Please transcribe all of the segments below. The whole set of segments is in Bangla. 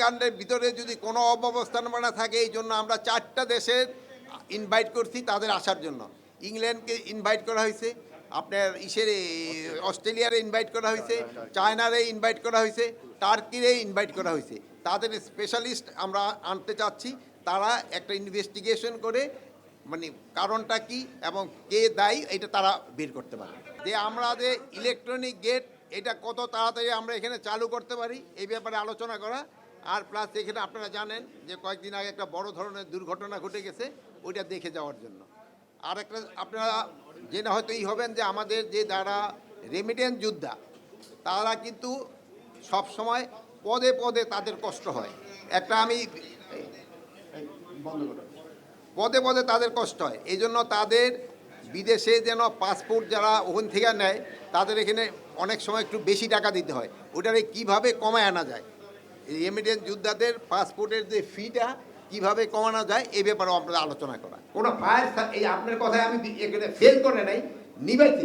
অগ্নিকাণ্ডের ভিতরে যদি কোনো অব্যবস্থাপনা থাকে, এই জন্য আমরা চারটা দেশের ইনভাইট করছি তাদের আসার জন্য। ইংল্যান্ডকে ইনভাইট করা হয়েছে, আপনার ইসের অস্ট্রেলিয়ারে ইনভাইট করা হয়েছে, চায়নারে ইনভাইট করা হয়েছে, টার্কিরে ইনভাইট করা হয়েছে। তাদের স্পেশালিস্ট আমরা আনতে চাচ্ছি, তারা একটা ইনভেস্টিগেশন করে মানে কারণটা কি এবং কে দায়ী, এটা তারা বের করতে পারে যে আমরা যে ইলেকট্রনিক গেট এটা কত তাড়াতাড়ি আমরা এখানে চালু করতে পারি, এই ব্যাপারে আলোচনা করা আর প্লাস এখানে আপনারা জানেন যে কয়েকদিন আগে একটা বড় ধরনের দুর্ঘটনা ঘটে গেছে, ওইটা দেখে যাওয়ার জন্য। আর একটা, আপনারা জেনে হয়তো এই হবেন যে আমাদের যে যারা রেমিটেন্স যোদ্ধা, তারা কিন্তু সব সময় পদে পদে তাদের কষ্ট হয়। একটা আমি পদে পদে তাদের কষ্ট হয়। এই জন্য তাদের বিদেশে যেন পাসপোর্ট যারা ওখান থেকে নেয়, তাদের এখানে অনেক সময় একটু বেশি টাকা দিতে হয়। ওটারে কীভাবে কমায় আনা যায়? এই রেমিটেন্স যোদ্ধাদের পাসপোর্টের যে ফিটা কীভাবে কমানো যায়, এ ব্যাপারেও আপনাদের আলোচনা করা। কোনো ফায়ার এই আপনার কথায় আমি এখানে ফেল করে নাই নিবাইতে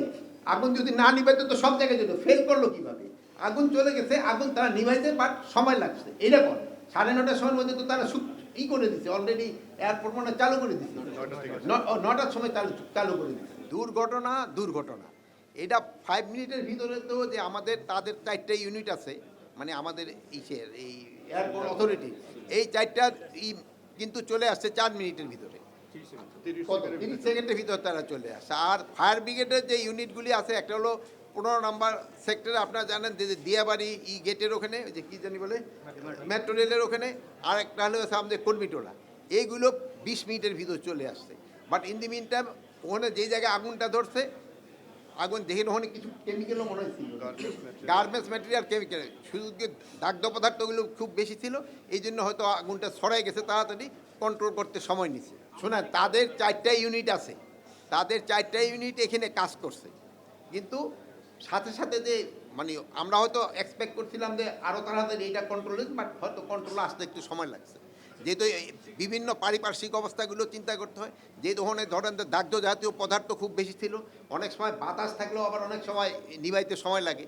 আগুন যদি না নিবাইতে তো সব জায়গায় যেত। ফেল করল কীভাবে? আগুন চলে গেছে, আগুন তারা নিভাইতে বাট সময় লাগছে। এটা করে সাড়ে নটার সময়ের মধ্যে তো তারা ই করে দিচ্ছে অলরেডি এয়ারপোর্ট মানে চালু করে দিচ্ছে নটার সময় চালু চালু করে দিচ্ছে দুর্ঘটনা দুর্ঘটনা। এটা ফাইভ মিনিটের ভিতরে তো যে আমাদের, তাদের চারটে ইউনিট আছে। মানে আমাদের ইসের এই এয়ারপোর্ট অথরিটি এই চারটা ই কিন্তু চলে আসছে চার মিনিটের ভিতরে? তিরিশ সেকেন্ডের ভিতর। তারা চলে আসে। আর ফায়ার ব্রিগেডের যে ইউনিটগুলি আছে একটা হলো পনেরো নাম্বার সেক্টরে আপনারা জানেন যে যে দিয়াবাড়ি ই গেটের ওখানে ওই যে কী জানি বলে? মেট্রো রেলের ওখানে। আর একটা হলো আমাদের কর্মীটোলা। এইগুলো বিশ মিনিটের ভিতর চলে আসছে। But in the meantime ওখানে যেই জায়গায় আগুনটা ধরছে আগুন দেখে ওখানে কিছু কেমিক্যালও মনে হচ্ছিল গার্মেন্টস ম্যাটেরিয়াল কেমিক্যাল শুধু যে দাগ্ধ পদার্থগুলো খুব বেশি ছিল এই জন্য হয়তো আগুনটা ছড়াই গেছে তাড়াতাড়ি কন্ট্রোল করতে সময় নিছে। শোনেন তাদের চারটা ইউনিট আছে। তাদের চারটা ইউনিট এখানে কাজ করছে। কিন্তু সাথে সাথে যে মানে আমরা হয়তো এক্সপেক্ট করছিলাম যে আরও তাড়াতাড়ি এটা কন্ট্রোল বাট হয়তো কন্ট্রোল আসতে একটু সময় লাগছে। যেহেতু বিভিন্ন পারিপার্শ্বিক অবস্থাগুলো চিন্তা করতে হয় যে ধরনের ধরেন যে দাগ্ধ জাতীয় পদার্থ খুব বেশি ছিল, অনেক সময় বাতাস থাকলেও আবার অনেক সময় নিভাইতে সময় লাগে।